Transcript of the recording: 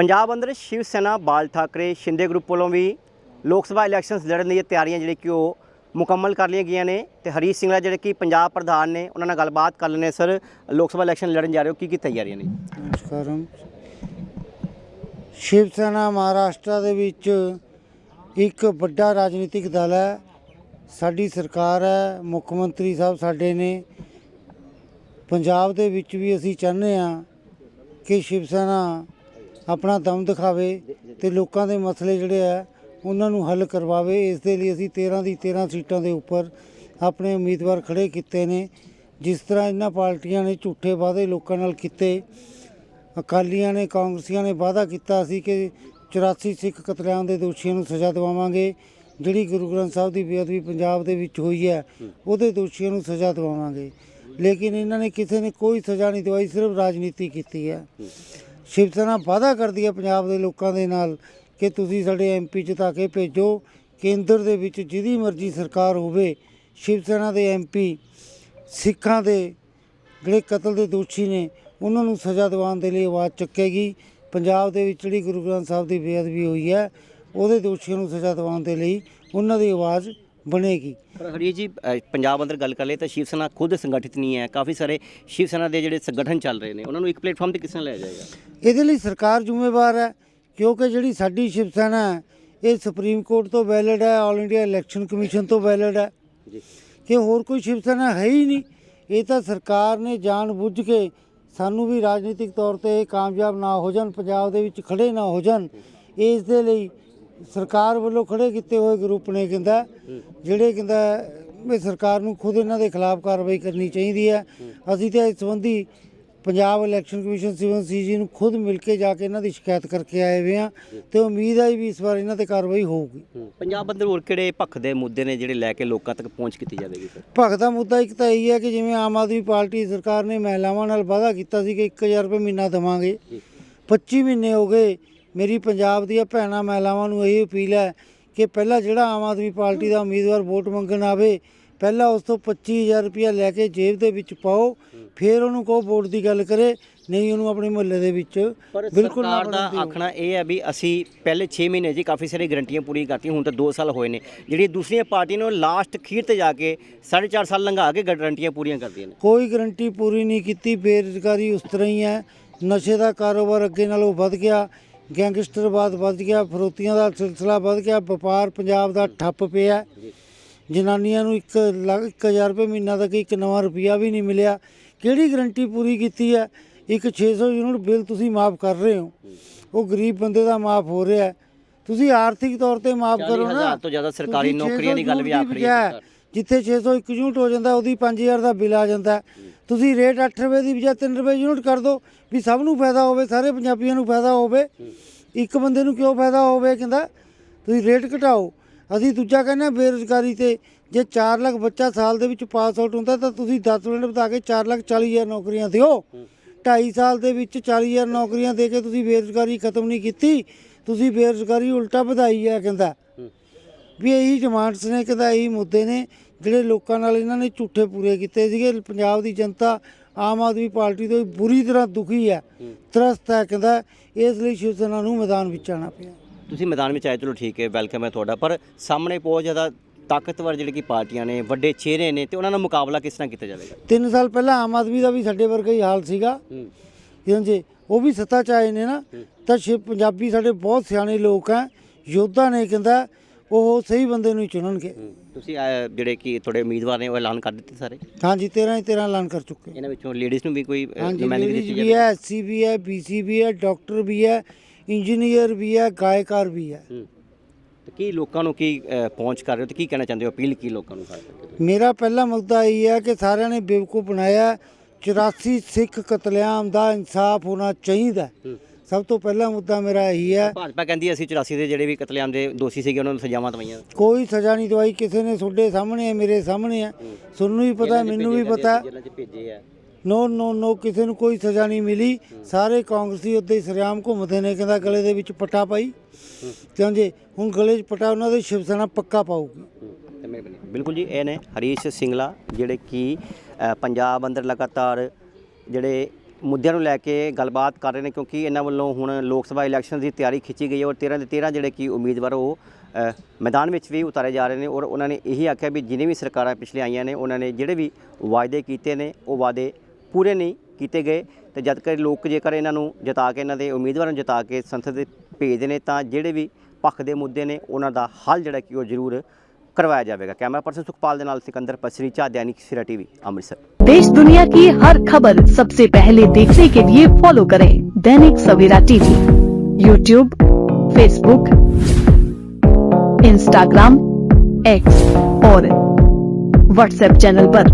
ਪੰਜਾਬ ਅੰਦਰ ਸ਼ਿਵ ਸੈਨਾ, ਬਾਲ ਠਾਕਰੇ, ਸ਼ਿੰਦੇ ਗਰੁੱਪ ਵੱਲੋਂ ਵੀ ਲੋਕ ਸਭਾ ਇਲੈਕਸ਼ਨਸ ਲੜਨ ਦੀਆਂ ਤਿਆਰੀਆਂ ਜਿਹੜੀ ਕਿ ਉਹ ਮੁਕੰਮਲ ਕਰ ਲਈਆਂ ਗਈਆਂ ਨੇ ਤੇ ਹਰੀਸ਼ ਸਿੰਘਲਾ ਜਿਹੜੇ ਕਿ ਪੰਜਾਬ ਪ੍ਰਧਾਨ ਨੇ, ਉਹਨਾਂ ਨਾਲ ਗੱਲਬਾਤ ਕਰ ਲੈਣੇ ਸਰ। ਲੋਕ ਸਭਾ ਇਲੈਕਸ਼ਨ ਲੜਨ ਜਾ ਰਹੇ ਹੋ, ਕੀ ਕੀ ਤਿਆਰੀਆਂ ਨੇ? ਨਮਸਕਾਰਮ ਸ਼ਿਵ ਸੈਨਾ ਮਹਾਰਾਸ਼ਟਰ ਦੇ ਵਿੱਚ ਇੱਕ ਵੱਡਾ ਰਾਜਨੀਤਿਕ ਦਲ ਹੈ। ਸਾਡੀ ਸਰਕਾਰ ਹੈ, ਮੁੱਖ ਮੰਤਰੀ ਸਾਹਿਬ ਸਾਡੇ ਨੇ। ਪੰਜਾਬ ਦੇ ਵਿੱਚ ਵੀ ਅਸੀਂ ਚਾਹੁੰਦੇ ਹਾਂ ਕਿ ਸ਼ਿਵ ਸੈਨਾ ਆਪਣਾ ਦਮ ਦਿਖਾਵੇ ਤੇ ਲੋਕਾਂ ਦੇ ਮਸਲੇ ਜਿਹੜੇ ਆ ਉਹਨਾਂ ਨੂੰ ਹੱਲ ਕਰਵਾਵੇ। ਇਸ ਦੇ ਲਈ ਅਸੀਂ 13 ਦੀ 13 ਸੀਟਾਂ ਦੇ ਉੱਪਰ ਆਪਣੇ ਉਮੀਦਵਾਰ ਖੜੇ ਕੀਤੇ ਨੇ। ਜਿਸ ਤਰ੍ਹਾਂ ਇਹਨਾਂ ਪਾਰਟੀਆਂ ਨੇ ਝੂਠੇ ਵਾਅਦੇ ਲੋਕਾਂ ਨਾਲ ਕੀਤੇ ਅਕਾਲੀਆਂ ਨੇ ਕਾਂਗਰਸੀਆਂ ਨੇ ਵਾਅਦਾ ਕੀਤਾ ਸੀ ਕਿ 84 ਸਿੱਖ ਕਤਲੇਆਮ ਦੇ ਦੋਸ਼ੀਆਂ ਨੂੰ ਸਜ਼ਾ ਦਿਵਾਵਾਂਗੇ। ਜਿਹੜੀ ਗੁਰੂ ਗ੍ਰੰਥ ਸਾਹਿਬ ਦੀ ਬੇਅਦਬੀ ਪੰਜਾਬ ਦੇ ਵਿੱਚ ਹੋਈ ਹੈ ਉਹਦੇ ਦੋਸ਼ੀਆਂ ਨੂੰ ਸਜ਼ਾ ਦਿਵਾਵਾਂਗੇ। ਲੇਕਿਨ ਇਹਨਾਂ ਨੇ ਕਿਸੇ ਨੇ ਕੋਈ ਸਜ਼ਾ ਨਹੀਂ ਦਿਵਾਈ ਸਿਰਫ ਰਾਜਨੀਤੀ ਕੀਤੀ ਹੈ। ਸ਼ਿਵ ਸੈਨਾ ਵਾਅਦਾ ਕਰਦੀ ਹੈ ਪੰਜਾਬ ਦੇ ਲੋਕਾਂ ਦੇ ਨਾਲ ਕਿ ਤੁਸੀਂ ਸਾਡੇ ਐਮਪੀ ਜਿਤਾ ਕੇ ਭੇਜੋ, ਕੇਂਦਰ ਦੇ ਵਿੱਚ ਜਿਹਦੀ ਮਰਜ਼ੀ ਸਰਕਾਰ ਹੋਵੇ ਸ਼ਿਵ ਸੈਨਾ ਦੇ ਐਮਪੀ ਸਿੱਖਾਂ ਦੇ ਜਿਹੜੇ ਕਤਲ ਦੇ ਦੋਸ਼ੀ ਨੇ, ਉਹਨਾਂ ਨੂੰ ਸਜ਼ਾ ਦਿਵਾਉਣ ਦੇ ਲਈ ਆਵਾਜ਼ ਚੁੱਕੇਗੀ। ਪੰਜਾਬ ਦੇ ਵਿੱਚ ਜਿਹੜੀ ਗੁਰੂ ਗ੍ਰੰਥ ਸਾਹਿਬ ਦੀ ਬੇਅਦਬੀ ਹੋਈ ਹੈ, ਉਹਦੇ ਦੋਸ਼ੀਆਂ ਨੂੰ ਸਜ਼ਾ ਦਿਵਾਉਣ ਦੇ ਲਈ ਉਹਨਾਂ ਦੀ ਆਵਾਜ਼ ਬਣੇਗੀ। ਹਰੀ ਜੀ ਪੰਜਾਬ ਅੰਦਰ ਗੱਲ ਕਰ ਲਈ ਤਾਂ ਸ਼ਿਵ ਸੈਨਾ ਖੁਦ ਸੰਗਠਿਤ ਨਹੀਂ ਹੈ। ਕਾਫੀ ਸਾਰੇ ਸ਼ਿਵ ਸੈਨਾ ਦੇ ਜਿਹੜੇ ਸੰਗਠਨ ਚੱਲ ਰਹੇ ਨੇ, ਉਹਨਾਂ ਨੂੰ ਇੱਕ ਪਲੇਟਫਾਰਮ ਤੇ ਕਿਸ ਤਰ੍ਹਾਂ ਲਿਆ ਜਾਏਗਾ? ਇਹਦੇ ਲਈ ਸਰਕਾਰ ਜ਼ਿੰਮੇਵਾਰ ਹੈ ਕਿਉਂਕਿ ਜਿਹੜੀ ਸਾਡੀ ਸ਼ਿਵ ਸੈਨਾ ਹੈ ਇਹ ਸੁਪਰੀਮ ਕੋਰਟ ਤੋਂ ਵੈਲਿਡ ਹੈ ਆਲ ਇੰਡੀਆ ਇਲੈਕਸ਼ਨ ਕਮਿਸ਼ਨ ਤੋਂ ਵੈਲਿਡ ਹੈ। ਜੀ। ਕਿ ਹੋਰ ਕੋਈ ਸ਼ਿਵ ਸੈਨਾ ਹੈ ਹੀ ਨਹੀਂ। ਇਹ ਤਾਂ ਸਰਕਾਰ ਨੇ ਜਾਣ ਬੁੱਝ ਕੇ ਸਾਨੂੰ ਵੀ ਰਾਜਨੀਤਿਕ ਤੌਰ ਤੇ ਕਾਮਯਾਬ ਨਾ ਹੋ ਜਾਣ ਪੰਜਾਬ ਦੇ ਵਿੱਚ ਖੜੇ ਨਾ ਹੋ ਜਾਣ ਇਸ ਦੇ ਲਈ ਸਰਕਾਰ ਵੱਲੋਂ ਖੜੇ ਕੀਤੇ ਹੋਏ ਗਰੁੱਪ ਨੇ ਕਹਿੰਦਾ ਜਿਹੜੇ ਕਹਿੰਦਾ ਵੀ ਸਰਕਾਰ ਨੂੰ ਖੁਦ ਇਹਨਾਂ ਦੇ ਖਿਲਾਫ ਕਾਰਵਾਈ ਕਰਨੀ ਚਾਹੀਦੀ ਹੈ। ਅਸੀਂ ਤੇ ਇਸ ਸੰਬੰਧੀ ਪੰਜਾਬ ਇਲੈਕਸ਼ਨ ਕਮਿਸ਼ਨ ਸਿਵਲ ਸੀ ਜੀ ਨੂੰ ਖੁਦ ਮਿਲ ਕੇ ਜਾ ਕੇ ਇਹਨਾਂ ਦੀ ਸ਼ਿਕਾਇਤ ਕਰਕੇ ਆਏ ਹੋਏ ਆ ਤੇ ਉਮੀਦ ਹੈ ਵੀ ਇਸ ਵਾਰ ਇਹਨਾਂ ਤੇ ਕਾਰਵਾਈ ਹੋਊਗੀ। ਪੰਜਾਬ ਅੰਦਰ ਹੋਰ ਕਿਹੜੇ ਪੱਖ ਦੇ ਮੁੱਦੇ ਨੇ ਜਿਹੜੇ ਲੈ ਕੇ ਲੋਕਾਂ ਤੱਕ ਪਹੁੰਚ ਕੀਤੀ ਜਾਵੇਗੀ ਸਰ ਭਗਤ ਦਾ ਮੁੱਦਾ ਇੱਕ ਤਾਂ ਇਹੀ ਹੈ ਕਿ ਜਿਵੇਂ ਆਮ ਆਦਮੀ ਪਾਰਟੀ ਸਰਕਾਰ ਨੇ ਮਹਿਲਾਵਾਂ ਨਾਲ ਵਾਅਦਾ ਕੀਤਾ ਸੀ ਕਿ 1000 ਰੁਪਏ ਮਹੀਨਾ ਦੇਵਾਂਗੇ। 25 ਮਹੀਨੇ ਹੋ ਗਏ ਮੇਰੀ ਪੰਜਾਬ ਦੀਆਂ ਭੈਣਾਂ ਮਹਿਲਾਵਾਂ ਨੂੰ ਇਹ ਅਪੀਲ ਹੈ ਕਿ ਪਹਿਲਾਂ ਜਿਹੜਾ ਆਮ ਆਦਮੀ ਪਾਰਟੀ ਦਾ ਉਮੀਦਵਾਰ ਵੋਟ ਮੰਗਣ ਆਵੇ ਪਹਿਲਾਂ ਉਸ ਤੋਂ 25000 ਰੁਪਇਆ ਲੈ ਕੇ ਜੇਬ ਦੇ ਵਿੱਚ ਪਾਓ ਫਿਰ ਉਹਨੂੰ ਕਹੋ ਵੋਟ ਦੀ ਗੱਲ ਕਰੇ ਨਹੀਂ ਉਹਨੂੰ ਆਪਣੇ ਮੁਹੱਲੇ ਦੇ ਵਿੱਚ ਬਿਲਕੁਲ ਨਾ ਸਰਕਾਰ ਦਾ। ਆਖਣਾ ਇਹ ਹੈ ਵੀ ਅਸੀਂ ਪਹਿਲੇ 6 ਮਹੀਨੇ ਜੀ ਕਾਫੀ ਸਾਰੀ ਗਰੰਟੀਆਂ ਪੂਰੀ ਕਰਤੀਆਂ ਹੁਣ ਤਾਂ 2 ਸਾਲ ਹੋਏ ਨੇ। ਜਿਹੜੀ ਦੂਸਰੀਆਂ ਪਾਰਟੀਆਂ ਨੇ ਲਾਸਟ ਖੀਰ ਤੇ ਜਾ ਕੇ 4.5 ਸਾਲ ਲੰਘਾ ਕੇ ਗਰੰਟੀਆਂ ਪੂਰੀਆਂ ਕਰਦੀਆਂ ਨੇ। ਕੋਈ ਗਰੰਟੀ ਪੂਰੀ ਨਹੀਂ ਕੀਤੀ ਬੇਰੁਜ਼ਗਾਰੀ ਉਸ ਤਰ੍ਹਾਂ ਹੀ ਹੈ। ਨਸ਼ੇ ਦਾ ਕਾਰੋਬਾਰ ਅੱਗੇ ਨਾਲੋਂ ਵੱਧ ਗਿਆ ਗੈਂਗਸਟਰਵਾਦ ਵੱਧ ਗਿਆ ਫਰੋਤੀਆਂ ਦਾ ਸਿਲਸਿਲਾ ਵੱਧ ਗਿਆ ਵਪਾਰ ਪੰਜਾਬ ਦਾ ਠੱਪ ਪਿਆ। ਜਨਾਨੀਆਂ ਨੂੰ 1 ਲੱਖ 1000 ਰੁਪਏ ਮਹੀਨਾ ਤੱਕ ਇੱਕ ਨਵਾਂ ਰੁਪਿਆ ਵੀ ਨਹੀਂ ਮਿਲਿਆ। ਕਿਹੜੀ ਗਰੰਟੀ ਪੂਰੀ ਕੀਤੀ ਹੈ? ਇੱਕ 600 ਯੂਨਿਟ ਬਿੱਲ ਤੁਸੀਂ ਮਾਫ ਕਰ ਰਹੇ ਹੋ। ਉਹ ਗਰੀਬ ਬੰਦੇ ਦਾ ਮਾਫ ਹੋ ਰਿਹਾ ਹੈ। ਤੁਸੀਂ ਆਰਥਿਕ ਤੌਰ ਤੇ ਮਾਫ ਕਰੋ ਨਾ। 40000 ਤੋਂ ਜ਼ਿਆਦਾ ਸਰਕਾਰੀ ਨੌਕਰੀਆਂ ਦੀ ਗੱਲ ਵੀ 600 ਆਖ ਰਹੀ ਹੈ। ਜਿੱਥੇ 601 ਯੂਨਿਟ ਹੋ ਜਾਂਦਾ ਉਹਦੀ 5000 ਦਾ ਬਿੱਲ ਆ ਜਾਂਦਾ। ਤੁਸੀਂ ਰੇਟ 8 ਰੁਪਏ ਦੀ ਬਜਾਏ 3 ਰੁਪਏ ਯੂਨਿਟ ਕਰ ਦਿਓ ਵੀ ਸਭ ਨੂੰ ਫਾਇਦਾ ਹੋਵੇ ਸਾਰੇ ਪੰਜਾਬੀਆਂ ਨੂੰ ਫਾਇਦਾ ਹੋਵੇ। ਇੱਕ ਬੰਦੇ ਨੂੰ ਕਿਉਂ ਫਾਇਦਾ ਹੋਵੇ? ਕਹਿੰਦਾ ਤੁਸੀਂ ਰੇਟ ਘਟਾਓ। ਅਸੀਂ ਦੂਜਾ ਕਹਿੰਦੇ ਹਾਂ ਬੇਰੁਜ਼ਗਾਰੀ ਤੇ ਜੇ 4 ਲੱਖ ਬੱਚਾ ਸਾਲ ਦੇ ਵਿੱਚ ਪਾਸ ਆਊਟ ਹੁੰਦਾ ਤਾਂ ਤੁਸੀਂ 10 ਮਿੰਟ ਬਤਾ ਕੇ 4 ਲੱਖ 40 ਹਜ਼ਾਰ ਨੌਕਰੀਆਂ ਦਿਓ। 2.5 ਸਾਲ ਦੇ ਵਿੱਚ 40 ਹਜ਼ਾਰ ਨੌਕਰੀਆਂ ਦੇ ਕੇ ਤੁਸੀਂ ਬੇਰੁਜ਼ਗਾਰੀ ਖਤਮ ਨਹੀਂ ਕੀਤੀ ਤੁਸੀਂ ਬੇਰੁਜ਼ਗਾਰੀ ਉਲਟਾ ਵਧਾਈ ਹੈ ਕਹਿੰਦਾ। ਵੀ ਇਹੀ ਡਿਮਾਂਡਸ ਨੇ ਕਹਿੰਦਾ ਇਹੀ ਮੁੱਦੇ ਨੇ ਜਿਹੜੇ ਲੋਕਾਂ ਨਾਲ ਇਹਨਾਂ ਨੇ ਝੂਠੇ ਪੂਰੇ ਕੀਤੇ ਸੀਗੇ। ਪੰਜਾਬ ਦੀ ਜਨਤਾ ਆਮ ਆਦਮੀ ਪਾਰਟੀ ਤੋਂ ਬੁਰੀ ਤਰ੍ਹਾਂ ਦੁਖੀ ਹੈ ਤਰਸਤ ਹੈ ਕਹਿੰਦਾ। ਇਸ ਲਈ ਸ਼ਿਵ ਸੈਨਾ ਨੂੰ ਮੈਦਾਨ ਵਿੱਚ ਆਉਣਾ ਪਿਆ। ਤੁਸੀਂ ਮੈਦਾਨ ਵਿੱਚ ਆਏ ਚਲੋ ਠੀਕ ਹੈ ਵੈਲਕਮ ਹੈ ਤੁਹਾਡਾ ਪਰ ਸਾਹਮਣੇ ਬਹੁਤ ਜ਼ਿਆਦਾ ਤਾਕਤਵਰ ਜਿਹੜੇ ਕਿ ਪਾਰਟੀਆਂ ਨੇ ਵੱਡੇ ਚਿਹਰੇ ਨੇ ਤੇ ਉਹਨਾਂ ਨਾਲ ਮੁਕਾਬਲਾ ਕਿਸ ਤਰ੍ਹਾਂ ਕੀਤਾ ਜਾਵੇਗਾ? ਤਿੰਨ ਸਾਲ ਪਹਿਲਾਂ ਆਮ ਆਦਮੀ ਦਾ ਵੀ ਸਾਡੇ ਵਰਗਾ ਹੀ ਹਾਲ ਸੀਗਾ। ਹਾਂਜੀ ਉਹ ਵੀ ਸੱਤਾ ਚ ਆਏ ਨੇ ਨਾ ਤਾਂ ਸ਼ਿਵ ਪੰਜਾਬੀ ਸਾਡੇ ਬਹੁਤ ਸਿਆਣੇ ਲੋਕ ਆ ਯੋਧਾ ਨੇ ਕਹਿੰਦਾ ਉਹ ਸਹੀ ਬੰਦੇ ਨੂੰ ਹੀ ਚੁਣਨਗੇ। ਤੁਸੀਂ ਅਹ, ਜਿਹੜੇ ਕਿ ਤੁਹਾਡੇ ਉਮੀਦਵਾਰ ਨੇ ਉਹ ਐਲਾਨ ਕਰ ਦਿੱਤੇ ਸਾਰੇ? ਹਾਂਜੀ 13 ਹੀ 13 ਐਲਾਨ ਕਰ ਚੁੱਕੇ। ਇਹਨਾਂ ਵਿੱਚੋਂ ਲੇਡੀਜ਼ ਨੂੰ ਵੀ ਕੋਈ ਅਹ, ਹਾਂਜੀ ਨੁਮਾਇੰਦਗੀ ਲੇਡੀਜ਼ ਦਿੱਤੀ ਵੀ ਜਾਵੇ ਹੈ ਐਸਸੀ ਵੀ ਹੈ ਬੀਸੀ ਵੀ ਹੈ ਡਾਕਟਰ ਵੀ ਹੈ ਇੰਜੀਨੀਅਰ ਵੀ ਹੈ ਗਾਇਕਾਰ ਵੀ ਹੈ। ਹੂੰ। ਤੇ ਕੀ ਲੋਕਾਂ ਨੂੰ ਕੀ ਪਹੁੰਚ ਕਰ ਰਹੇ ਹੋ ਤੇ ਕੀ ਕਹਿਣਾ ਚਾਹੁੰਦੇ ਹੋ? ਅਪੀਲ ਕੀ ਲੋਕਾਂ ਨੂੰ ਖਾਸ ਕਰਕੇ ਮੇਰਾ ਪਹਿਲਾ ਮੁੱਦਾ ਇਹ ਹੈ ਕਿ ਸਾਰਿਆਂ ਨੇ ਬੇਵਕੂਫ ਬਣਾਇਆ 84 ਸਿੱਖ ਕਤਲੇਆਮ ਦਾ ਇਨਸਾਫ ਹੋਣਾ ਚਾਹੀਦਾ ਹੈ। ਸਭ ਤੋਂ ਪਹਿਲਾ ਮੁੱਦਾ ਮੇਰਾ ਇਹੀ ਹੈ। ਭਾਜਪਾ ਕਹਿੰਦੀ ਹੈ ਅਸੀਂ 84 ਦੇ ਜਿਹੜੇ ਵੀ ਕਤਲੇਆਮ ਦੇ ਦੋਸ਼ੀ ਸੀਗੇ ਉਹਨਾਂ ਨੂੰ ਸਜ਼ਾਵਾਂ ਦਵਾਈਆਂ। ਕੋਈ ਸਜ਼ਾ ਨਹੀਂ ਦਵਾਈ ਕਿਸੇ ਨੇ ਤੁਹਾਡੇ ਸਾਹਮਣੇ ਹੈ ਮੇਰੇ ਸਾਹਮਣੇ ਹੈ। ਤੁਹਾਨੂੰ ਵੀ ਪਤਾ ਮੈਨੂੰ ਵੀ ਪਤਾ ਹੈ। ਜੇਲ੍ਹਾਂ 'ਚ ਭੇਜੇ ਆ ਨੋ ਨੋ ਨੋ ਕਿਸੇ ਨੂੰ ਕੋਈ ਸਜ਼ਾ ਨਹੀਂ ਮਿਲੀ। ਸਾਰੇ ਕਾਂਗਰਸੀ ਉੱਤੇ ਹੀ ਸਰਿਆਮ ਘੁੰਮਦੇ ਨੇ ਕਹਿੰਦਾ ਗਲੇ ਦੇ ਵਿੱਚ ਪੱਟਾ ਪਾਈ। ਕਿਉਂ ਜੀ ਹੁਣ ਗਲੇ 'ਚ ਪੱਟਾ ਉਹਨਾਂ ਦੇ ਸ਼ਿਵ ਸੈਨਾ ਪੱਕਾ ਪਾਊਗੀ। ਬਿਲਕੁਲ ਜੀ ਇਹ ਨੇ ਹਰੀਸ਼ ਸਿੰਗਲਾ ਜਿਹੜੇ ਕਿ ਪੰਜਾਬ ਅੰਦਰ ਲਗਾਤਾਰ ਜਿਹੜੇ ਮੁੱਦਿਆਂ ਨੂੰ ਲੈ ਕੇ ਗੱਲਬਾਤ ਕਰ ਰਹੇ ਨੇ ਕਿਉਂਕਿ ਇਹਨਾਂ ਵੱਲੋਂ ਹੁਣ ਲੋਕ ਸਭਾ ਇਲੈਕਸ਼ਨ ਦੀ ਤਿਆਰੀ ਖਿੱਚੀ ਗਈ ਹੈ ਔਰ 13 ਦੇ 13 ਜਿਹੜੇ ਕਿ ਉਮੀਦਵਾਰ ਉਹ ਮੈਦਾਨ ਵਿੱਚ ਵੀ ਉਤਾਰੇ ਜਾ ਰਹੇ ਨੇ ਔਰ ਉਹਨਾਂ ਨੇ ਇਹੀ ਆਖਿਆ ਵੀ ਜਿੰਨੇ ਵੀ ਸਰਕਾਰਾਂ ਪਿਛਲੇ ਆਈਆਂ ਨੇ ਉਹਨਾਂ ਨੇ ਜਿਹੜੇ ਵੀ ਵਾਅਦੇ ਕੀਤੇ ਨੇ ਉਹ ਵਾਅਦੇ ਪੂਰੇ ਨਹੀਂ ਕੀਤੇ ਗਏ ਤੇ ਜਦ ਕਿ ਲੋਕ ਜੇਕਰ ਇਹਨਾਂ ਨੂੰ ਜਿਤਾ ਕੇ ਇਹਨਾਂ ਦੇ ਉਮੀਦਵਾਰਾਂ ਨੂੰ ਜਿਤਾ ਕੇ ਸੰਸਦ ਦੇ ਭੇਜਦੇ ਨੇ ਤਾਂ ਜਿਹੜੇ ਵੀ ਪੱਖ ਦੇ ਮੁੱਦੇ ਨੇ ਉਹਨਾਂ ਦਾ ਹੱਲ ਜਿਹੜਾ ਕਿ ਉਹ ਜ਼ਰੂਰ ਕਰਵਾਇਆ ਜਾਵੇਗਾ ਕੈਮਰਾ ਪਰਸਨ ਸੁਖਪਾਲ ਦੇ ਨਾਲ ਸਿਕੰਦਰ ਪਸਰੀ ਚਾਹ ਦੈਨਿਕ ਸਿਰਾ ਟੀਵੀ ਅੰਮ੍ਰਿਤਸਰ देश दुनिया की हर खबर सबसे पहले देखने के लिए फॉलो करें Dainik Savera TV YouTube Facebook Instagram X और व्हाट्सएप चैनल पर।